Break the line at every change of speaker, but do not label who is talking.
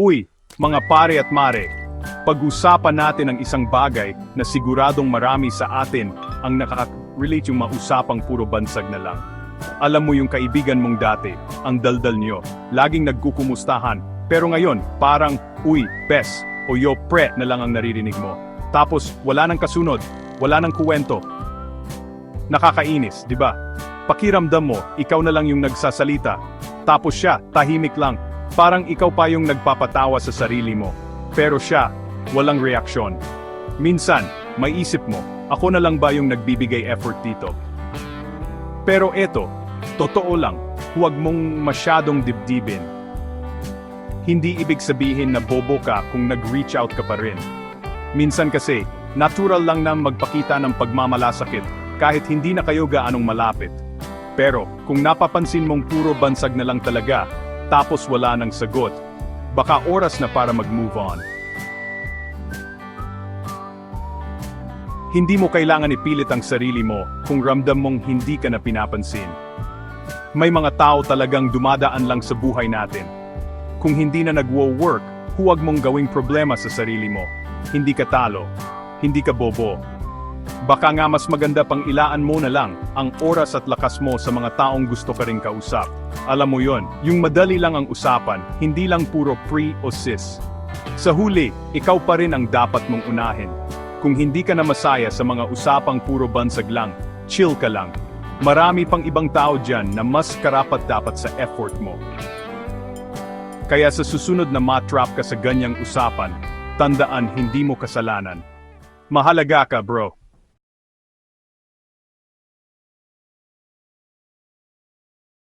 Uy, mga pare at mare, pag-usapan natin ang isang bagay na siguradong marami sa atin ang nakaka-relate yung mausapang puro bansag na lang. Alam mo yung kaibigan mong dati, ang daldal niyo, laging nagkukumustahan, pero ngayon, parang, uy, bes, o yo pre na lang ang naririnig mo. Tapos, wala nang kasunod, wala nang kuwento. Nakakainis, di ba? Pakiramdam mo, ikaw na lang yung nagsasalita. Tapos siya, tahimik lang. Parang ikaw pa yung nagpapatawa sa sarili mo. Pero siya, walang reaksyon. Minsan, may isip mo, ako na lang ba yung nagbibigay effort dito? Pero eto, totoo lang, huwag mong masyadong dibdibin. Hindi ibig sabihin na bobo ka kung nag-reach out ka pa rin. Minsan kasi, natural lang na magpakita ng pagmamalasakit kahit hindi na kayo gaanong malapit. Pero kung napapansin mong puro bansag na lang talaga, tapos wala nang sagot, baka oras na para mag-move on. Hindi mo kailangan ipilit ang sarili mo kung ramdam mong hindi ka na pinapansin. May mga tao talagang dumadaan lang sa buhay natin. Kung hindi na nagwo-work, huwag mong gawing problema sa sarili mo. Hindi ka talo. Hindi ka bobo. Baka nga mas maganda pang ilaan mo na lang ang oras at lakas mo sa mga taong gusto ka ring kausap. Alam mo yon, yung madali lang ang usapan, hindi lang puro pre o sis. Sa huli, ikaw pa rin ang dapat mong unahin. Kung hindi ka na masaya sa mga usapang puro bansag lang, chill ka lang. Marami pang ibang tao dyan na mas karapat dapat sa effort mo. Kaya sa susunod na matrap ka sa ganyang usapan, tandaan hindi mo kasalanan. Mahalaga ka bro.